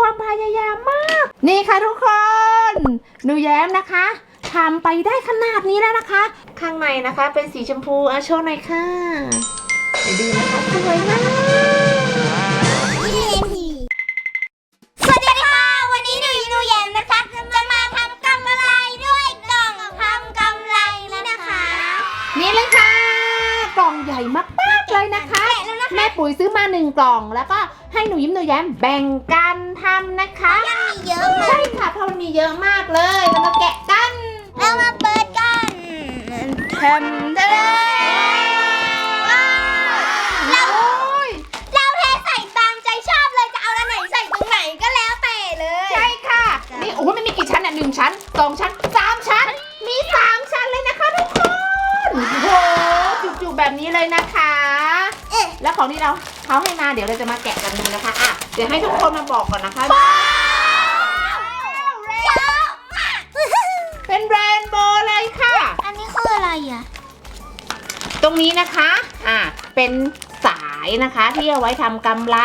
ความพยายามมาก นี่ค่ะทุกคนหนูแย้มนะคะทำไปได้ขนาดนี้แล้วนะคะ ข้างในนะคะเป็นสีชมพูอาโชว์หน่อยค่ะเดี๋ยวดูนะคะสวยมากสวัสดีค่ะ วันนี้หนูหนูแยมนะคะ จะมาทำกำไรด้วยกล่องทำกำไรนี่นะคะ นี่เลยค่ะ กล่องใหญ่มากๆเลยนะคะแกะแล้วนะคะแม่ปุ๋ยซื้อมาหนึ่งกล่องแล้วก็ ให้หนูยิ้มหนูแย้มแบ่งกันทำนะคะยังมีเยอะมาใช่กค่ะเพราะมันมีเยอะมากเลยเรามาแกะกันเรามาเปิดกันทำได้เราโอ้ยเราเทใส่ตามใจชอบเลยจะเอาอันไหนใส่ตรงไหนก็แล้วแต่เลย ใช่ค่ะนี่โอ้โหมันมีกี่ชั้นอะหนึ่งชั้นสองชั้นสามชั้น มีสามชั้นเลยนะคะทุกคนโอ้โหจุกๆแบบนี้เลยนะคะเอ๊ะแล้วของที่เรา เขาให้มาเดี๋ยวเราจะมาแกะกันดูนะคะอะเดี๋ยวให้ทุกคนมาบอกก่อนนะคะเยอะมากเป็นแบรนด์โบว์เลยค่ะ อันนี้คืออะไรอะ ตรงนี้นะคะ อะเป็นสายนะคะที่เอาไว้ทำกำไร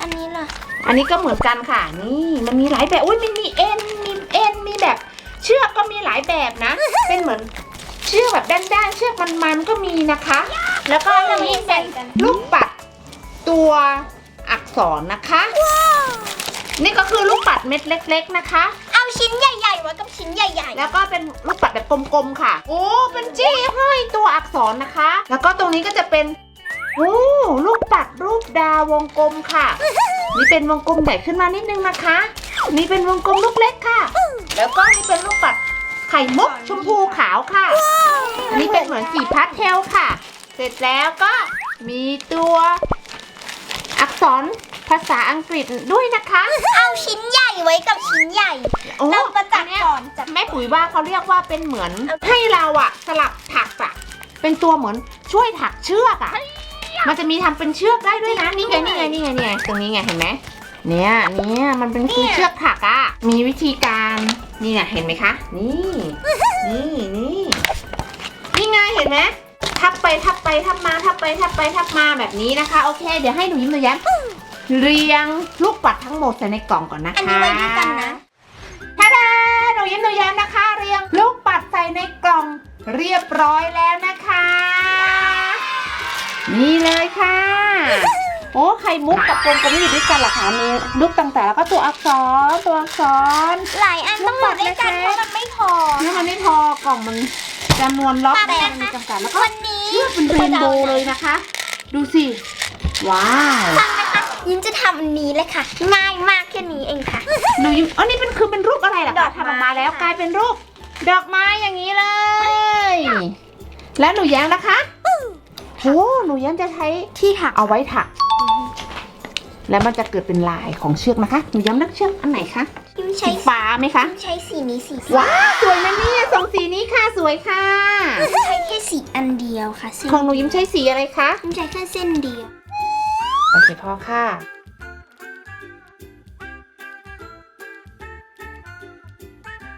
อันนี้ล่ะ อันนี้ก็เหมือนกันค่ะ นี่มันมีหลายแบบ อุ้ยมันมีเอ็น มีเอ็น มีแบบ เชือกก็มีหลายแบบนะ เป็นเหมือนเชือกแบบด้านๆ เชือกมันๆ ก็มีนะคะ แล้วก็อันนี้เป็นลูกปัด ตัวอักษรนะคะนี่ก็คือลูกปัดเม็ดเล็ก ๆนะคะ เอาชิ้นใหญ่ๆไว้กับชิ้นใหญ่ แล้วก็เป็นลูกปัดแบบกลมๆค่ะ โอ้ เป็นจี้ห้อยตัวอักษรนะคะ แล้วก็ตรงนี้ก็จะเป็น โอ้ ลูกปัดรูปดาววงกลมค่ะ นี่เป็นวงกลมใหญ่ขึ้นมานิดนึงนะคะ นี่เป็นวงกลมลูกเล็กค่ะ แล้วก็นี่เป็นลูกปัดไข่มุกชมพูขาวค่ะอันนี้เป็นเหมือนสีพาสเทลค่ะ เสร็จแล้วก็มีตัว อักษรภาษาอังกฤษด้วยนะคะๆเอาชิ้นใหญ่ไว้กับชิ้นใหญ่ โอ้เราประจัอักนษ์เนี้ยก่อนจัดแม่ปุ๋ยว่าเขาเรียกว่าเป็นเหมือน ให้เราอะสลับถักอะเป็นตัวเหมือนช่วยถักเชือกอะมันจะมีทำเป็นเชือกได้ด้วยนะนี่ไงนี่ไงนี่ไงนี่ไงตรงนี้ไงเห็นไหมเนี่ยเนี่ยมันเป็นคือเชือกถักอะมีวิธีการนี่เนี่ยเห็นไหมคะ นี่ นี่นี่นี่ไงเห็นไหมทับ ไปทับไปทับมาทับไปทับไปทับมาแบบนี้นะคะ โอเค เดี๋ยวให้หนูยิ้มหนูแย้มเรียงลูกปัดทั้งหมดใส่ในกล่องก่อนนะคะอันนี้ไว้ด้วยกันนะทาดาหนูยิ้มหนูแย้มนะคะ เรียงลูกปัดใส่ในกล่องเรียบร้อยแล้วนะคะ นี่เลยค่ะ โอ้ไข่มุกกับกลมก็ไม่อยู่ด้วยกันเหรอคะมีลูกต่างๆแล้วก็ตัวอักษรตัวอักษร หลายอันต้องอยู่ด้วยกันลูเพกปัดนะคะราะมันไม่พอนี่มันไม่พอกล่องมันจำนวนล็อกแต่มันมีจำกัดแล้วก็วันนี้เลือกเป็นเรนโบว์เลยนะคะ ดูสิ ว้าวฟังนะคะยิ้มจะทำอันนี้เลยค่ะ ง่ายมากแค่นี้เองค่ะหนูยิ้มอ๋อนี่เป็นคือเป็นรูปอะไรล่ะดคะอกไม้ทำออกมาแล้วค่ะกลายเป็นรูป ดอกไม้อย่างนี้เลย แล้วหนูแย้มนะคะโอ้หนูแย้มจะใช้ที่ถักเอาไว้ถัก แล้วมันจะเกิดเป็นลายของเชือกนะคะหนูย้ำเลือกเชือกอันไหนคะยิ้มสีใช้ฟ้าไหมคะยิ้มใช้สีนี้สีว้าวสวยนะเนี่ยสองสีนี้ค่ะสวยค่ะใช้แค่สีอันเดียวค่ะเส้นของหนูยิ้มใช้สีอะไรคะยิ้มใช้แค่เส้นเดียวโอเคพอค่ะ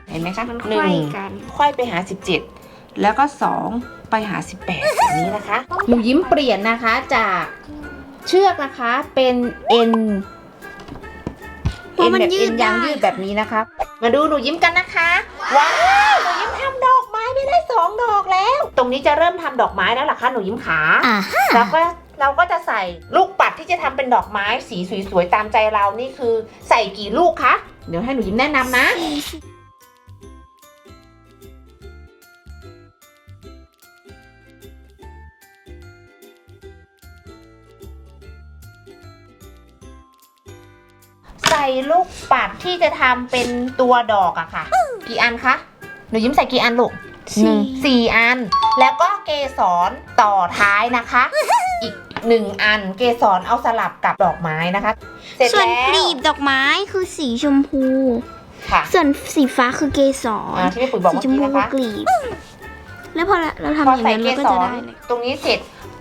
เห็นไหมคะมันหนึ่ไขว้งกันค่อยไปหา 17 แล้วก็สองไปหา 18แบบนี้นะคะหนูยิ้มเปลี่ยนนะคะจาก เชือกนะคะเป็นเอ็นเพราะมันแบบยืเอ็ดนยางได้ ยืดแบบนี้นะคะ มาดูหนูยิ้มกันนะคะ ว้าวหนูยิ้มทำดอกไม้ไม่ได้สองดอกแล้ว ตรงนี้จะเริ่มทำดอกไม้แล้วเหรอคะหนูยิ้มขา อ่าแล้วก็เราก็จะใส่ลูกปัดที่จะทำเป็นดอกไม้สีสวยๆตามใจเรานี่คือ ใส่กี่ลูกคะ เดี๋ยวให้หนูยิ้มแนะนำนะใส่ ลูกปัดที่จะทำเป็นตัวดอกอะค่ะ กี่อันคะ หนูยิ้มใส่กี่อันลูกสี่หนึ่งสี่อัน แล้วก็เกสรต่อท้ายนะคะ อีกหนึ่งอัน เกสรเอาสลับกับดอกไม้นะคะ เสร็จส่วนแล้วกลีบดอกไม้คือสีชมพู ค่ะส่วนสีฟ้าคือเกสรอ่าที่พี่ปุ๋ยบอกสีเมื่อชมกี้พูนะคะกลีบ แล้วพอเราทำพออย่างใส่นั้นเกเราก็สจะรได้เลยตรงนี้เสร็จ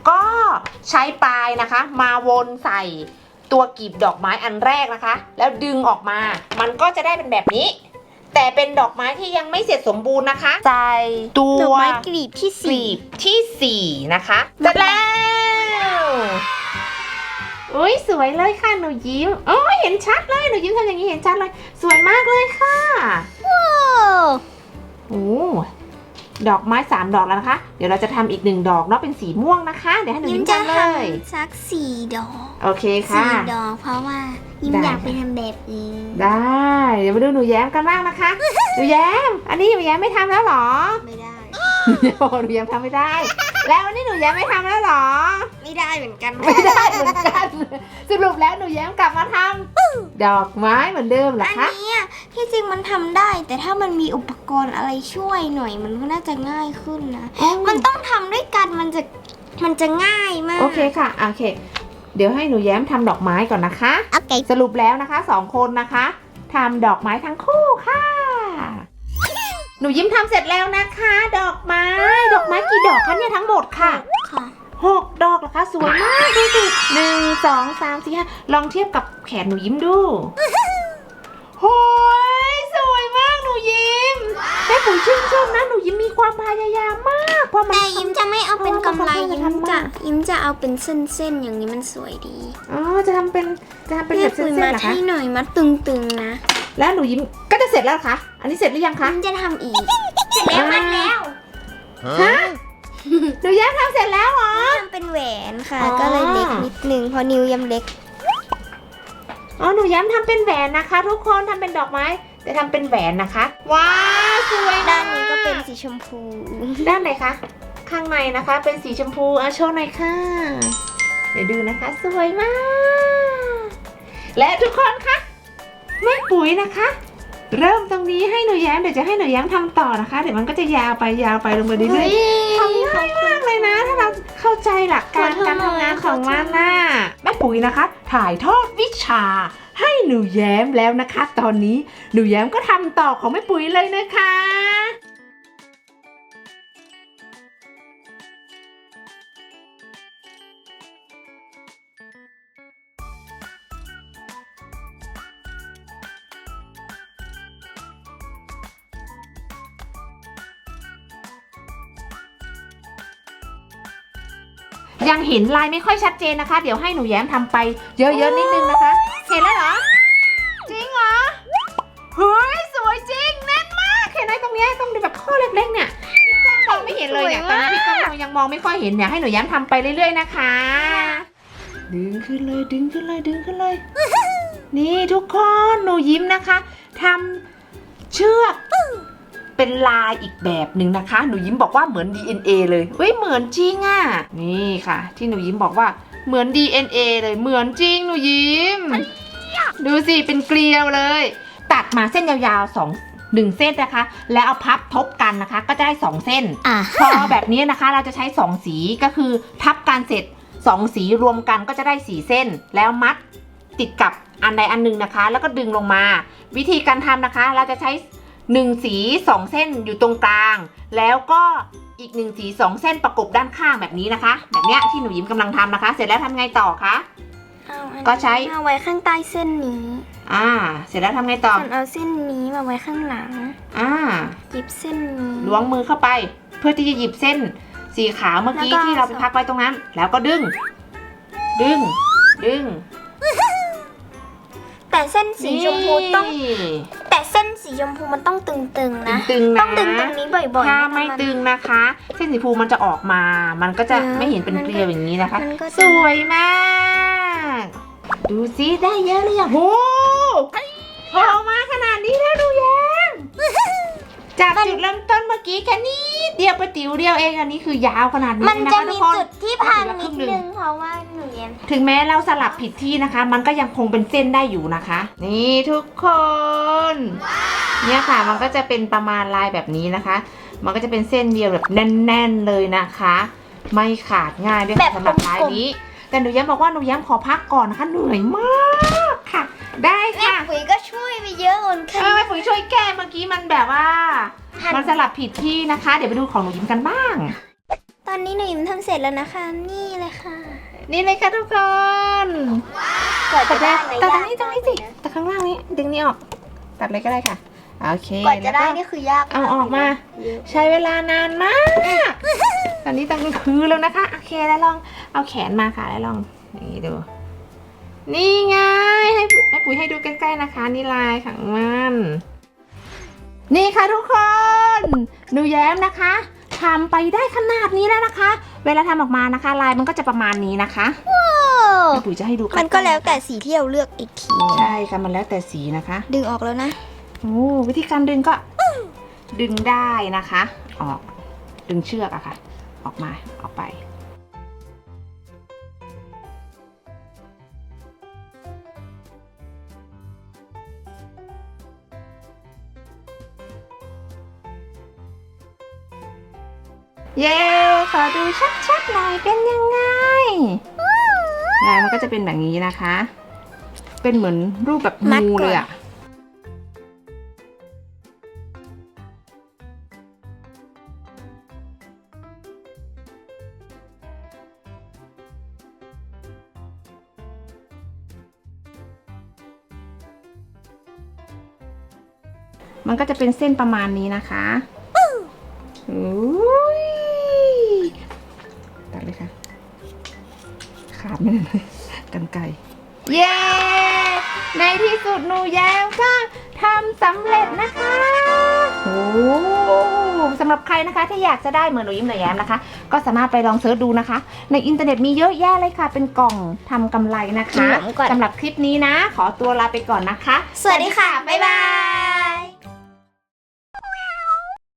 ก็ใช้ปลายนะคะ มาวนใส่ ตัวกลีบดอกไม้อันแรกนะคะ แล้วดึงออกมา มันก็จะได้เป็นแบบนี้ แต่เป็นดอกไม้ที่ยังไม่เสร็จสมบูรณ์นะคะ ใส่ตัดอกวไม้กลีบที่กสี่ลีบที่สี่นะคะเสร็จแล้วโอ้อุ้ยสวยเลยค่ะหนูยิ้มโอ้ยเห็นชัดเลยหนูยิ้มทำอย่างนี้เห็นชัดเลย สวยมากเลยค่ะ ดอกไม้สามดอกแล้วนะคะ เดี๋ยวเราจะทำอีกหนึ่งดอกเนาะเป็นสีม่วงนะคะ เดี๋ยวให้หนูยิ้มยิ้มจะทำเลทยำสักสี่ดอกโอเคค่ะ สี่ดอกเพราะว่ายิ้มได้ อยากไปทำแบบนี้ได้ เดี๋ยวมาดูหนูแย้มกันบ้างนะคะ หนูแย้ม อันนี้หนูแย้มไม่ทำแล้วเหรอ ไม่ได้ โอ้หนูแย้มทำไม่ได้ แล้วอันนี้หนูแย้มไม่ทำแล้วเหรอ ไม่ได้เหมือนกันไม่ได้เหมือนกันสรุปแล้วหนูแย้มกลับมาทำดอกไม้เหมือนเดิมเหรออันคะนี้อะที่จริงมันทำได้ แต่ถ้ามันมีอุปกรณ์อะไรช่วยหน่อยมันก็น่าจะง่ายขึ้นนะ มันต้องทำด้วยกันมันจะมันจะง่ายมาก โอเคค่ะโอเค เดี๋ยวให้หนูแย้มทำดอกไม้ก่อนนะคะ โอเค สรุปแล้วนะคะสองคนนะคะทำดอกไม้ทั้งคู่ค่ะ หนูยิ้มทำเสร็จแล้วนะคะ ดอกไม้ ดอกไม้กี่ดอกคะเนี่ยทั้งหมดค่ะค่ะหกดอกเหรอคะสวยมากดูสิหนึ่งสองสามสี่ห้าลองเทียบกับแขนหนูยิ้มดูโอ้ยสวยมากหนูยิ้มแม่ปุ๋ยชื่นชมนะหนูยิ้มมีความพยายามมากเพราะมันแต่ยิ้มจะไม่เอาเป็นกำไรเพราะว่ามันยิ้มจะทำมากยิ้มจะเอาเป็นเส้นๆอย่างนี้มันสวยดีอ๋อจะทำเป็นจะทำเป็นแบบเส้นๆมัเหรอคะให้หน่อยมัดตึงๆนะ แล้วหนูยิ้มก็จะเสร็จแล้วเหรอคะ อันนี้เสร็จหรือยังคะยิ้มจะทำอีก เสร็จแล้วมัดแล้วฮะหนูแย้มทำเสร็จแล้วเหรอ ทำเป็นแหวนค่ะ อ๋อ ก็เลยเล็กนิดนึงเพราะนิ้วยังเล็ก อ๋อหนูแย้มทำเป็นแหวนนะคะ ทุกคนทำเป็นดอกไม้ แต่ทำเป็นแหวนนะคะ ว้าวสวยมด้านนี้ก็เป็นสีชมพู ด้านไหนคะ ข้างในนะคะ เป็นสีชมพูอะโชว์หน่อยค่ะ เดี๋ยวดูนะคะ สวยมาก และทุกคนคะแม่ปุ๋ยนะคะ เริ่มตรงนี้ให้หนูแย้มเดี๋ยวจะให้หนูแย้มทำต่อนะคะ เดี๋ยวมันก็จะยาวไปยาวไปลงไปเรื่อยๆทำง่ายมากเลยนะ ถ้าเราเข้าใจหลักการการทำงานของมันน่ะแม่ปุ๋ยนะคะ ถ่ายทอดวิชา ให้หนูแย้มแล้วนะคะ ตอนนี้หนูแย้มก็ทำต่อของแม่ปุ๋ยเลยนะคะ ยังเห็นลายไม่ค่อยชัดเจนนะคะ เดี๋ยวให้หนูแย้มทำไปเยอะๆนิดนึงนะคะ เห็นแล้วเหรอ จริงเหรอเฮ้ยสวยจริงแน่นมาก เห็นไหมตรงเนี้ยต้องดูแบบข้อเล็กๆเนี่ยพี่ก้องมองไม่เห็นเลยเนี่ยตอนนี้พี่ก้องเรายังมองไม่ค่อยเห็นเนี่ยให้หนูแย้มทำไปเรื่อย ๆนะคะ ดึงขึ้นเลยดึงขึ้นเลยดึงขึ้นเลย นี่ทุกคนหนูยิ้มนะคะทำเชือก เป็นลายอีกแบบหนึ่งนะคะ หนูยิ้มบอกว่าเหมือน DNA เลยเฮ้ยเหมือนจริงอะ่ะ นี่ค่ะ ที่หนูยิ้มบอกว่าเหมือน DNA เลยเหมือนจริงหนูยิ้ม ดูสิเป็นเกลียวเลย ตัดมาเส้นยาวๆสองหนึ่งเส้นนะคะ แล้วเอาพับทบกันนะคะ ก็จะได้สองเส้นอะพอแบบนี้นะคะ เราจะใช้สองสีก็คือทับกันเสร็จสองสีรวมกันก็จะได้สีเส้น แล้วมัดติดกับอันใดอันหนึ่งนะคะ แล้วก็ดึงลงมา วิธีการทำนะคะ เราจะใช้ หนึ่งสีสองเส้นอยู่ตรงกลาง แล้วก็อีกหนึ่งสีสองเส้นประกบด้านข้างแบบนี้นะคะ แบบเนี้ยที่หนูยิ้มกำลังทำนะคะ เสร็จแล้วทำไงต่อคะ เอาอันนี้ก็ใช้ มาไว้ข้างใต้เส้นนี้อ่า เสร็จแล้วทำไงต่อ ส่วนเอาเส้นนี้มาไว้ข้างหลังอ่า หยิบเส้นนี้ ล้วงมือเข้าไป เพื่อที่จะหยิบเส้น สีขาวเมื่อกี้แล้วก็ ที่เราไปพักไว้ตรงนั้น แล้วก็ดึง ดึง ดึงแต่เส้นสีชมพูต้อง นี่ แต่เส้นสีชมพูมันต้องตึงๆนะ ตึงๆนะ ต้องตึงตรงนี้บ่อยๆถ้านะไม่นตึงนะคะ เส้นสีฟูมันจะออกมา มันก็จะเออไม่เห็นเป็นมันก็เกลียวอย่างนี้นะคะ มันก็จะสวยมาก ดูสิได้เยอะเลยอะโหพอมาขนาดนี้แล้วดูแย้มจากจุดเริ่มต้นเมื่อกี้แค่นี้เดียวประติ๋วเดียวเองอันนี้คือยาวขนาดนี้มันนะจะคะทุมีกคนจุดที่พังเอาทีละครึ่นิดงหนึ่งนึงเพราะว่า หนูเรียนถึงแม้เราสลับผิดที่นะคะ มันก็ยังคงเป็นเส้นได้อยู่นะคะ นี่ทุกคน เนี่ยค่ะ มันก็จะเป็นประมาณลายแบบนี้นะคะ มันก็จะเป็นเส้นเดียวแบบแน่น ๆเลยนะคะ ไม่ขาดง่ายด้วยแบค่ะบสำหรับลายกลมๆนี้ แต่หนูย้ำบอกว่าหนูย้ำขอพักก่อนนะคะเหนื่อยมากค่ะ ได้แม่ค่ะปุ๋ยก็ช่วยไปเยอะเหมือนกัเออแม่ปุ๋ยช่วยแก้เมื่อกี้มันแบบว่าหั่นมันสลับผิดที่นะคะ เดี๋ยวไปดูของหนูยิ้มกันบ้าง ตอนนี้หนูยิ้มทำเสร็จแล้วนะคะ นี่เลยค่ะ นี่เลยค่ะทุกคนกว่าตัจะดได้ได้นะตัดตรงยากนี้ตรงนี้สิตัดข้างล่างนี้ ดึงนี้ออก ตัดเลยก็ได้ค่ะ โอเคกว่าจะแล้วได้ก็นี่คือยากเอาออกมาเยอะใช้เวลานานมาก ตอนนี้ตั้งคือแล้วนะคะ โอเคแล้วลองเอาแขนมาค่ะแล้วลองนี่ดู นี่ไงให้ให้ปุ๋ยให้ดูใกล้ๆนะคะ นี่ลายของมัน นี่ค่ะทุกคนหนูแย้มนะคะ ทำไปได้ขนาดนี้แล้วนะคะ เวลาทำออกมานะคะ ลายมันก็จะประมาณนี้นะคะโอ้แม่ปุ๋ยจะให้ดูใล้ๆมันก็แล้วแต่สีที่เราเลือกอีกทีนึงใช่ค่ะมันแล้วแต่สีนะคะ ดึงออกแล้วนะโอ้วิธีการดึงก็ดึงได้นะคะ ออกดึงเชือกอะค่ะ ออกมาออกไป เย้ ขอดูชัดๆหน่อยเป็นยังไงลายมันก็จะเป็นแบบนี้นะคะ เป็นเหมือนรูปแบบมัดงูก่อนเลยอะมันก็จะเป็นเส้นประมาณนี้นะคะอุ้ ไม่ได้เลยกันไกลเย้ ในที่สุดหนูแย้มก็ทำสำเร็จนะคะโอ้สำหรับใครนะคะที่อยากจะได้เหมือนหนูยิ้มหนูแย้มนะคะ ก็สามารถไปลองเสิร์ชดูนะคะ ในอินเทอร์เน็ตมีเยอะแยะเลยค่ะ เป็นกล่องทำกำไรนะคะหลังก่อนสำหรับคลิปนี้นะ ขอตัวลาไปก่อนนะคะ สวัสดีค่ะ บ๊ายบาย